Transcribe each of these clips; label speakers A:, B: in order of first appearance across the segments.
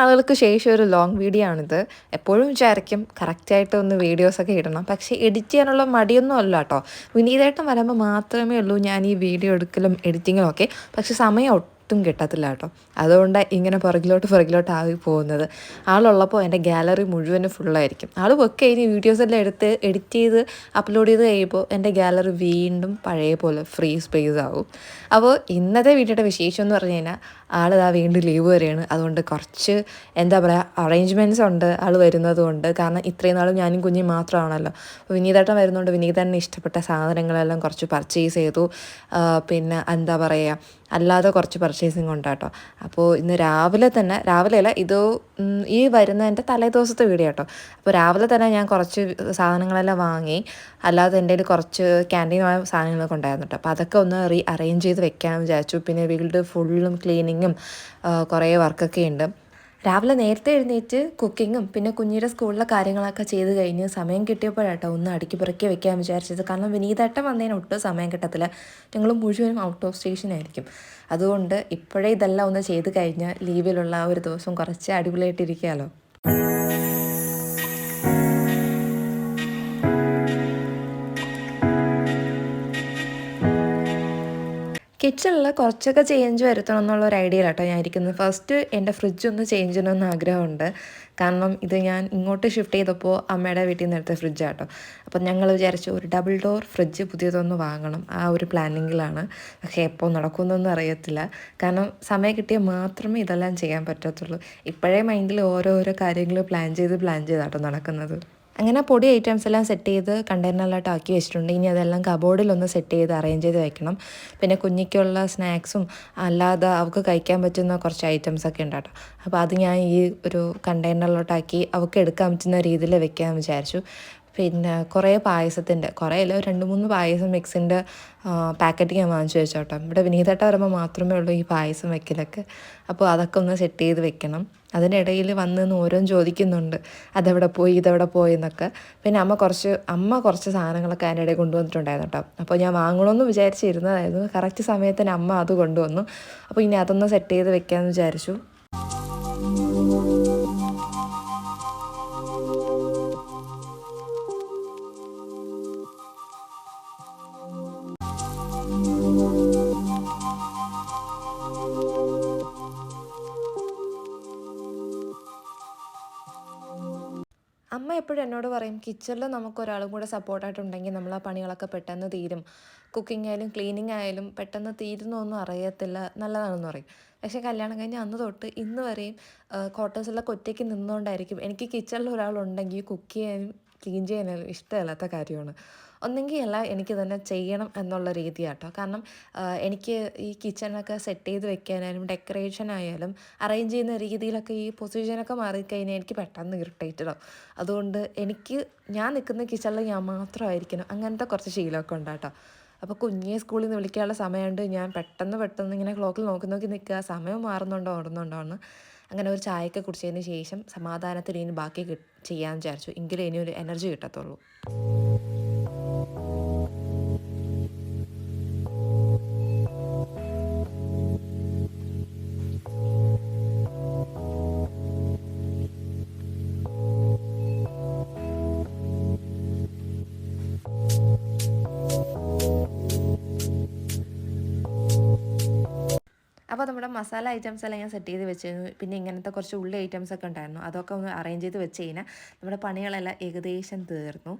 A: നാളുകൾക്ക് ശേഷം ഒരു ലോങ് വീഡിയോ ആണിത്. എപ്പോഴും വിചാരിക്കും കറക്റ്റായിട്ട് ഒന്ന് വീഡിയോസൊക്കെ ഇടണം. പക്ഷേ എഡിറ്റ് ചെയ്യാനുള്ള മടിയൊന്നും അല്ല കേട്ടോ വിനീതായിട്ടും വരുമ്പോൾ മാത്രമേ ഉള്ളൂ ഞാൻ ഈ വീഡിയോ എടുക്കലും എഡിറ്റിങ്ങും ഒക്കെ. പക്ഷെ സമയം ഒട്ടും കിട്ടത്തില്ല കേട്ടോ അതുകൊണ്ട് ഇങ്ങനെ പുറകിലോട്ട് പുറകിലോട്ട് ആയി പോകുന്നത്. ആളുള്ളപ്പോൾ എന്റെ ഗാലറി മുഴുവനും ഫുള്ളായിരിക്കും ആൾ ഒക്കെ ഇനി വീഡിയോസ് എല്ലാം എടുത്ത് എഡിറ്റ് ചെയ്ത് അപ്ലോഡ് ചെയ്ത് കഴിയുമ്പോൾ എന്റെ ഗാലറി വീണ്ടും പഴയ പോലെ ഫ്രീ സ്പേസ് ആവും. അപ്പോൾ ഇന്നത്തെ വീഡിയോയുടെ വിശേഷം എന്ന് പറഞ്ഞു കഴിഞ്ഞാൽ ആൾ ഇതാ വീണ്ടും ലീവ് വരികയാണ് അതുകൊണ്ട് കുറച്ച് എന്താ പറയുക അറേഞ്ച്മെന്റ്സ് ഉണ്ട് ആൾ വരുന്നത് കൊണ്ട്. കാരണം ഇത്രയും നാളും ഞാനും കുഞ്ഞും മാത്രമാണല്ലോ. അപ്പോൾ വിനീതേട്ടൻ വരുന്നതുകൊണ്ട് വിനീതേട്ടന് ഇഷ്ടപ്പെട്ട സാധനങ്ങളെല്ലാം കുറച്ച് പർച്ചേസ് ചെയ്തു. പിന്നെ എന്താ പറയുക അല്ലാതെ കുറച്ച് പർച്ചേസിങ് ഉണ്ട് കേട്ടോ. അപ്പോൾ ഇന്ന് രാവിലെ തന്നെ രാവിലെ അല്ല ഇത് ഈ വരുന്നതിന്റെ തലേദിവസത്തെ തലേ ദിവസത്തെ വീഡിയോ കേട്ടോ. അപ്പോൾ രാവിലെ തന്നെ ഞാൻ കുറച്ച് സാധനങ്ങളെല്ലാം വാങ്ങി. അല്ലാതെ എന്റെ കയ്യിൽ കുറച്ച് ക്യാന്റീനുമായ സാധനങ്ങളൊക്കെ ഉണ്ടായിരുന്നു കേട്ടോ. അപ്പോൾ അതൊക്കെ ഒന്ന് റീ അറേഞ്ച് ചെയ്ത് വെക്കാമെന്ന് വിചാരിച്ചു. പിന്നെ വീട് ഫുള്ളും ക്ലീനിങ്ങും കുറേ വർക്കൊക്കെ ഉണ്ട്. രാവിലെ നേരത്തെ എഴുന്നേറ്റ് കുക്കിങ്ങും പിന്നെ കുഞ്ഞിയുടെ സ്കൂളിലെ കാര്യങ്ങളൊക്കെ ചെയ്ത് കഴിഞ്ഞ് സമയം കിട്ടിയപ്പോഴാട്ടോ ഒന്ന് അടുക്കി പുറക്കി വെക്കാൻ വിചാരിച്ചത്. കാരണം വിനീതേട്ടൻ വന്നതിന് ഒട്ടും സമയം കിട്ടത്തില്ല. ഞങ്ങൾ മുഴുവനും ഔട്ട് ഓഫ് സ്റ്റേഷൻ ആയിരിക്കും. അതുകൊണ്ട് ഇപ്പോഴേ ഇതെല്ലാം ഒന്ന് ചെയ്ത് കഴിഞ്ഞാൽ ലീവിലുള്ള ആ ഒരു ദിവസം കുറച്ച് അടിപൊളിയായിട്ടിരിക്കാമല്ലോ കിച്ചണിൽ കുറച്ചൊക്കെ ചേഞ്ച് വരുത്തണം എന്നുള്ള ഒരു ഐഡിയ കേട്ടോ ഞാൻ ഇരിക്കുന്നത് ഫസ്റ്റ് എന്റെ ഫ്രിഡ്ജ് ഒന്ന് ചേഞ്ച് ചെയ്യണമെന്ന് ആഗ്രഹമുണ്ട്. കാരണം ഇത് ഞാൻ ഇങ്ങോട്ട് ഷിഫ്റ്റ് ചെയ്തപ്പോൾ അമ്മയുടെ വീട്ടിൽ നിന്ന് എടുത്ത ഫ്രിഡ്ജ് കേട്ടോ അപ്പം ഞങ്ങൾ വിചാരിച്ചു ഒരു ഡബിൾ ഡോർ ഫ്രിഡ്ജ് പുതിയതൊന്ന് വാങ്ങണം. ആ ഒരു പ്ലാനിങ്ങിലാണ് പക്ഷേ എപ്പോൾ നടക്കുമെന്നൊന്നും അറിയത്തില്ല. കാരണം സമയം കിട്ടിയാൽ മാത്രമേ ഇതെല്ലാം ചെയ്യാൻ പറ്റത്തുള്ളൂ. ഇപ്പോഴേ മൈൻഡിൽ ഓരോരോ കാര്യങ്ങൾ പ്ലാൻ ചെയ്ത് പ്ലാൻ ചെയ്താട്ടോ നടക്കുന്നത്. അങ്ങനെ പൊടി ഐറ്റംസ് എല്ലാം സെറ്റ് ചെയ്ത് കണ്ടെയ്നറിലായിട്ട് ആക്കി വെച്ചിട്ടുണ്ട്. ഇനി അതെല്ലാം കബോർഡിലൊന്ന് സെറ്റ് ചെയ്ത് അറേഞ്ച് ചെയ്ത് വെക്കണം. പിന്നെ കുഞ്ഞിക്കുള്ള സ്നാക്സും അല്ലാതെ അവൾക്ക് കഴിക്കാൻ പറ്റുന്ന കുറച്ച് ഐറ്റംസ് ഒക്കെ ഉണ്ട് കേട്ടോ. അപ്പോൾ അത് ഞാൻ ഈ ഒരു കണ്ടെയ്നറിലോട്ടാക്കി അവൾക്ക് എടുക്കാൻ പറ്റുന്ന രീതിയിൽ വെക്കാമെന്ന് വിചാരിച്ചു. പിന്നെ കുറേ പായസത്തിന്റെ കുറേ അല്ല രണ്ട് മൂന്ന് പായസം മിക്സിന്റെ പാക്കറ്റ് ഞാൻ വാങ്ങിച്ചു വെച്ചോട്ടോ. ഇവിടെ വിനീതട്ട വരുമ്പോൾ മാത്രമേ ഉള്ളൂ ഈ പായസം വെക്കലൊക്കെ. അപ്പോൾ അതൊക്കെ ഒന്ന് സെറ്റ് ചെയ്ത് വെക്കണം. അതിനിടയിൽ വന്ന് ഓരോന്ന് ചോദിക്കുന്നുണ്ട്. അതെവിടെ പോയി ഇതെവിടെ പോയി എന്നൊക്കെ. പിന്നെ അമ്മ കുറച്ച് അമ്മ കുറച്ച് സാധനങ്ങളൊക്കെ അതിന്റെ ഇടയിൽ കൊണ്ടുവന്നിട്ടുണ്ടായിരുന്നു കേട്ടോ. അപ്പോൾ ഞാൻ വാങ്ങണമെന്ന് വിചാരിച്ചിരുന്നതായിരുന്നു. കറക്റ്റ് സമയത്തിന് അമ്മ അത് കൊണ്ടുവന്നു. അപ്പോൾ ഇനി അതൊന്ന് സെറ്റ് ചെയ്ത് വെക്കാമെന്ന് വിചാരിച്ചു. അമ്മ എപ്പോഴും എന്നോട് പറയും കിച്ചണിൽ നമുക്ക് ഒരാളും കൂടെ സപ്പോർട്ടായിട്ടുണ്ടെങ്കിൽ നമ്മൾ ആ പണികളൊക്കെ പെട്ടെന്ന് തീരും. കുക്കിംഗ് ആയാലും ക്ലീനിങ് ആയാലും പെട്ടെന്ന് തീരുന്നൊന്നും അറിയത്തില്ല. നല്ലതാണെന്ന് പറയും. പക്ഷേ കല്യാണം കഴിഞ്ഞ് അന്ന് തൊട്ട് ഇന്ന് വരെയും ക്വാർട്ടേഴ്സിലൊക്കെ ഒറ്റയ്ക്ക് നിന്നുകൊണ്ടായിരിക്കും എനിക്ക് കിച്ചണിൽ ഒരാളുണ്ടെങ്കിൽ കുക്ക് ചെയ്യാനും ക്ലീൻ ചെയ്യാൻ ഇഷ്ടമല്ലാത്ത കാര്യമാണ്. ഒന്നെങ്കിൽ അല്ല എനിക്ക് തന്നെ ചെയ്യണം എന്നുള്ള രീതിയാട്ടോ. കാരണം എനിക്ക് ഈ കിച്ചണൊക്കെ സെറ്റ് ചെയ്ത് വെക്കാനായാലും ഡെക്കറേഷൻ ആയാലും അറേഞ്ച് ചെയ്യുന്ന രീതിയിലൊക്കെ ഈ പൊസിഷനൊക്കെ മാറിക്കഴിഞ്ഞാൽ എനിക്ക് പെട്ടെന്ന് ഇറിറ്റേറ്റഡ് ആവും. അതുകൊണ്ട് എനിക്ക് ഞാൻ നിൽക്കുന്ന കിച്ചണിൽ ഞാൻ മാത്രമായിരിക്കണം. അങ്ങനത്തെ കുറച്ച് ശീലമൊക്കെ ഉണ്ട് കേട്ടോ അപ്പോൾ കുഞ്ഞിയെ സ്കൂളിൽ നിന്ന് വിളിക്കാനുള്ള സമയമുണ്ട്. ഞാൻ പെട്ടെന്ന് പെട്ടെന്ന് ഇങ്ങനെ ക്ലോക്കിൽ നോക്കി നോക്കി നിൽക്കുക. സമയം മാറുന്നുണ്ടോ ഓടുന്നുണ്ടോ എന്ന് അങ്ങനെ ഒരു ചായയൊക്കെ കുടിച്ചതിന് ശേഷം സമാധാനത്തിൽ ഇനി ബാക്കി ചെയ്യാൻ വിചാരിച്ചു. എങ്കിലേ ഇനി ഒരു എനർജി കിട്ടത്തുള്ളൂ. അപ്പോൾ നമ്മുടെ മസാല ഐറ്റംസ് എല്ലാം ഞാൻ സെറ്റ് ചെയ്ത് വെച്ചിരുന്നു. പിന്നെ ഇങ്ങനത്തെ കുറച്ച് ഉള്ളി ഐറ്റംസ് ഒക്കെ ഉണ്ടായിരുന്നു. അതൊക്കെ ഒന്ന് അറേഞ്ച് ചെയ്ത് വെച്ച് കഴിഞ്ഞാൽ നമ്മുടെ പണികളെല്ലാം ഏകദേശം തീർന്നു.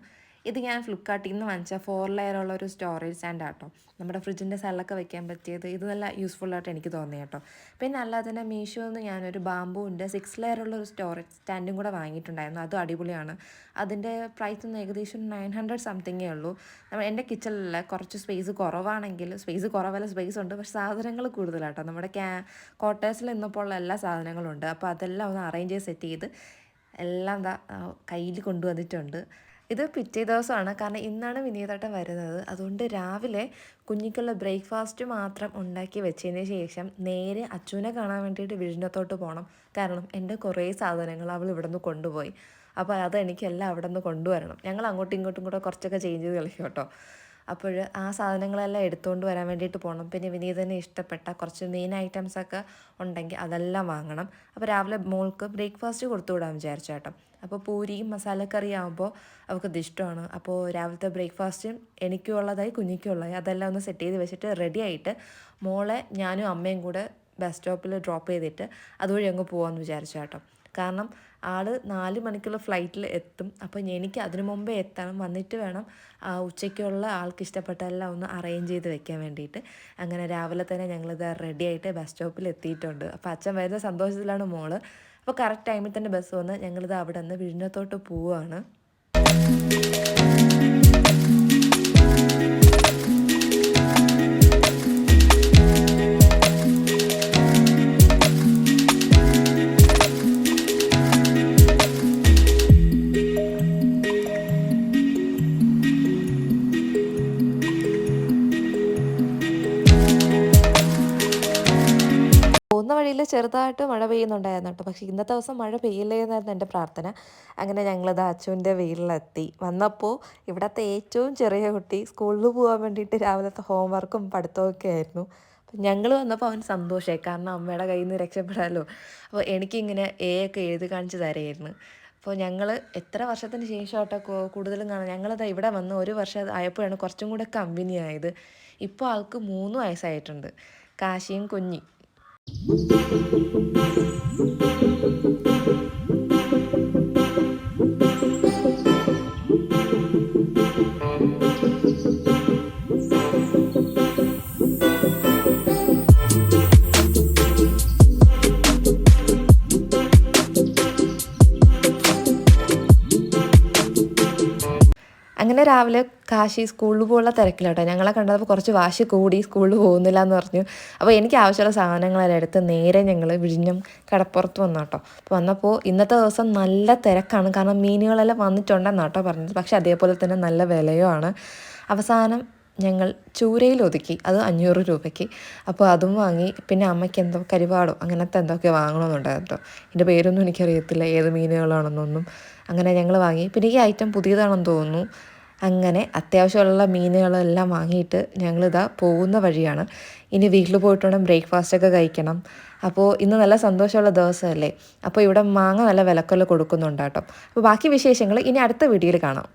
A: ഇത് ഞാൻ ഫ്ലിപ്കാർട്ടിൽ നിന്ന് വാങ്ങിച്ച ഫോർ ലെയറുള്ള ഒരു സ്റ്റോറേജ് സ്റ്റാൻഡ് ആട്ടോ നമ്മുടെ ഫ്രിഡ്ജിന്റെ സൈഡിലൊക്കെ വെക്കാൻ പറ്റിയത് ഇത് നല്ല യൂസ്ഫുൾ ആയിട്ട് എനിക്ക് തോന്നി കേട്ടോ. പിന്നെ അല്ലാതെ തന്നെ മീഷോ നിന്ന് ഞാനൊരു ബാമ്പുവിന്റെ സിക്സ് ലെയറുള്ള ഒരു സ്റ്റോറേജ് സ്റ്റാൻഡും കൂടെ വാങ്ങിയിട്ടുണ്ടായിരുന്നു. അതും അടിപൊളിയാണ്. അതിന്റെ പ്രൈസ് ഒന്ന് ഏകദേശം നയൻ ഹൺഡ്രഡ് സംതിങ്ങേ ഉള്ളൂ. നമ്മൾ എന്റെ കിച്ചണിൽ കുറച്ച് സ്പേസ് കുറവാണെങ്കിൽ സ്പേസ് കുറവല്ല സ്പേസ് ഉണ്ട്. പക്ഷേ സാധനങ്ങൾ കൂടുതലാട്ടോ. നമ്മുടെ ക്യാ ക്വാർട്ടേഴ്സിൽ നിന്നപ്പോൾ ഉള്ള എല്ലാ സാധനങ്ങളും ഉണ്ട് അപ്പോൾ അതെല്ലാം ഒന്ന് അറേഞ്ച് ചെയ്ത് സെറ്റ് ചെയ്ത് എല്ലാം എന്താ കയ്യിൽ കൊണ്ടുവന്നിട്ടുണ്ട്. ഇത് പിറ്റേ ദിവസമാണ്. കാരണം ഇന്നാണ് വിനീതട്ടം വരുന്നത്. അതുകൊണ്ട് രാവിലെ കുഞ്ഞിക്കുള്ള ബ്രേക്ക്ഫാസ്റ്റ് മാത്രം ഉണ്ടാക്കി വെച്ചതിന് ശേഷം നേരെ അച്ചുവിനെ കാണാൻ വേണ്ടിയിട്ട് വിഴിഞ്ഞത്തോട്ട് പോകണം കാരണം എന്റെ കുറേ സാധനങ്ങൾ അവൾ ഇവിടെ നിന്ന് കൊണ്ടുപോയി. അപ്പോൾ അത് എനിക്കെല്ലാം അവിടെ നിന്ന് കൊണ്ടുവരണം. ഞങ്ങൾ അങ്ങോട്ടും ഇങ്ങോട്ടും കൂടെ കുറച്ചൊക്കെ ചേഞ്ച് ചെയ്ത് കളിക്കും കേട്ടോ. അപ്പോൾ ആ സാധനങ്ങളെല്ലാം എടുത്തുകൊണ്ട് വരാൻ വേണ്ടിയിട്ട് പോകണം പിന്നെ വിനീതന് ഇഷ്ടപ്പെട്ട കുറച്ച് മെയിൻ ഐറ്റംസൊക്കെ ഉണ്ടെങ്കിൽ അതെല്ലാം വാങ്ങണം. അപ്പോൾ രാവിലെ മോൾക്ക് ബ്രേക്ക്ഫാസ്റ്റ് കൊടുത്തു വിടാൻ വിചാരിച്ചു കേട്ടോ. അപ്പോൾ പൂരിയും മസാലക്കറി ആകുമ്പോൾ അവൾക്ക് ഇഷ്ടമാണ്. അപ്പോൾ രാവിലത്തെ ബ്രേക്ക്ഫാസ്റ്റും എനിക്കും ഉള്ളതായി കുഞ്ഞിക്കും ഉള്ളതായി അതെല്ലാം ഒന്ന് സെറ്റ് ചെയ്ത് വെച്ചിട്ട് റെഡി ആയിട്ട് മോളെ ഞാനും അമ്മയും കൂടെ ബസ് സ്റ്റോപ്പിൽ ഡ്രോപ്പ് ചെയ്തിട്ട് അതുവഴി അങ്ങ് പോകാമെന്ന് വിചാരിച്ചു കേട്ടോ. കാരണം ആൾ നാല് മണിക്കുള്ള ഫ്ലൈറ്റിൽ എത്തും. അപ്പോൾ എനിക്ക് അതിനു മുമ്പേ എത്തണം. വന്നിട്ട് വേണം ആ ഉച്ചയ്ക്കുള്ള ആൾക്ക് ഇഷ്ടപ്പെട്ടതെല്ലാം ഒന്ന് അറേഞ്ച് ചെയ്ത് വെക്കാൻ വേണ്ടിയിട്ട്. അങ്ങനെ രാവിലെ തന്നെ ഞങ്ങളിത് റെഡി ആയിട്ട് ബസ് സ്റ്റോപ്പിൽ എത്തിയിട്ടുണ്ട്. അപ്പോൾ അച്ഛൻ വരുന്ന സന്തോഷത്തിലാണ് മോൾ. അപ്പോൾ കറക്റ്റ് ടൈമിൽ തന്നെ ബസ് വന്ന് ഞങ്ങളിത് അവിടെ നിന്ന് വിഴിഞ്ഞത്തോട്ട് പോവുകയാണ് വഴിയിൽ ചെറുതായിട്ട് മഴ പെയ്യുന്നുണ്ടായിരുന്നു കേട്ടോ. പക്ഷേ ഇന്നത്തെ ദിവസം മഴ പെയ്യില്ലേ എന്നായിരുന്നു എന്റെ പ്രാർത്ഥന. അങ്ങനെ ഞങ്ങളിത് അച്ചുവിന്റെ വീട്ടിലെത്തി. വന്നപ്പോൾ ഇവിടുത്തെ ഏറ്റവും ചെറിയ കുട്ടി സ്കൂളിൽ പോകാൻ വേണ്ടിയിട്ട് രാവിലത്തെ ഹോംവർക്കും പഠിത്തമൊക്കെ ആയിരുന്നു. ഞങ്ങൾ വന്നപ്പോൾ അവൻ സന്തോഷമായി കാരണം അമ്മയുടെ കയ്യിൽ നിന്ന് രക്ഷപ്പെടാമല്ലോ അപ്പോൾ എനിക്കിങ്ങനെ എ ഒക്കെ എഴുതി കാണിച്ച് തരായിരുന്നു. അപ്പോൾ ഞങ്ങൾ എത്ര വർഷത്തിന് ശേഷമാട്ടോ കൂടുതലും കാണാം ഞങ്ങളത് ഇവിടെ വന്ന് ഒരു വർഷം ആയപ്പോഴാണ് കുറച്ചും കൂടെ കമ്പനി ആയത് ഇപ്പോൾ ആൾക്ക് മൂന്ന് വയസ്സായിട്ടുണ്ട്. കാശിയും കുഞ്ഞി. Thank you. അങ്ങനെ രാവിലെ കാശി സ്കൂളിൽ പോകാനുള്ള തിരക്കിലോട്ടോ. ഞങ്ങളെ കണ്ടപ്പോൾ കുറച്ച് വാശി കൂടി സ്കൂളിൽ പോകുന്നില്ല എന്ന് പറഞ്ഞു. അപ്പോൾ എനിക്ക് ആവശ്യമുള്ള സാധനങ്ങളെല്ലാം എടുത്ത് നേരെ ഞങ്ങൾ വിഴിഞ്ഞം കടപ്പുറത്ത് വന്നു കേട്ടോ അപ്പോൾ വന്നപ്പോൾ ഇന്നത്തെ ദിവസം നല്ല തിരക്കാണ്. കാരണം മീനുകളെല്ലാം വന്നിട്ടുണ്ടെന്നാട്ടോ പറഞ്ഞത്. പക്ഷേ അതേപോലെ തന്നെ നല്ല വിലയുമാണ് അവസാനം ഞങ്ങൾ ചൂരയിൽ ഒതുക്കി. അത് അഞ്ഞൂറ് രൂപയ്ക്ക്. അപ്പോൾ അതും വാങ്ങി. പിന്നെ അമ്മയ്ക്ക് എന്തോ കരിപാടോ അങ്ങനത്തെ എന്തൊക്കെ വാങ്ങണമെന്നുണ്ടായിരുന്നു. എന്റെ പേരൊന്നും എനിക്കറിയത്തില്ല. ഏത് മീനുകളാണെന്നൊന്നും. അങ്ങനെ ഞങ്ങൾ വാങ്ങി. പിന്നെ ഈ ഐറ്റം പുതിയതാണെന്ന് തോന്നുന്നു. അങ്ങനെ അത്യാവശ്യമുള്ള മീനുകളെല്ലാം വാങ്ങിയിട്ട് ഞങ്ങളിതാ പോകുന്ന വഴിയാണ്. ഇനി വീട്ടിൽ പോയിട്ട് വേണം ബ്രേക്ക്ഫാസ്റ്റൊക്കെ കഴിക്കണം. അപ്പോൾ ഇന്ന് നല്ല സന്തോഷമുള്ള ദിവസമല്ലേ? അപ്പോൾ ഇവിടെ മാങ്ങ നല്ല വിലക്കൊല്ല കൊടുക്കുന്നുണ്ട് കേട്ടോ. അപ്പോൾ ബാക്കി വിശേഷങ്ങൾ ഇനി അടുത്ത വീഡിയോയിൽ കാണാം.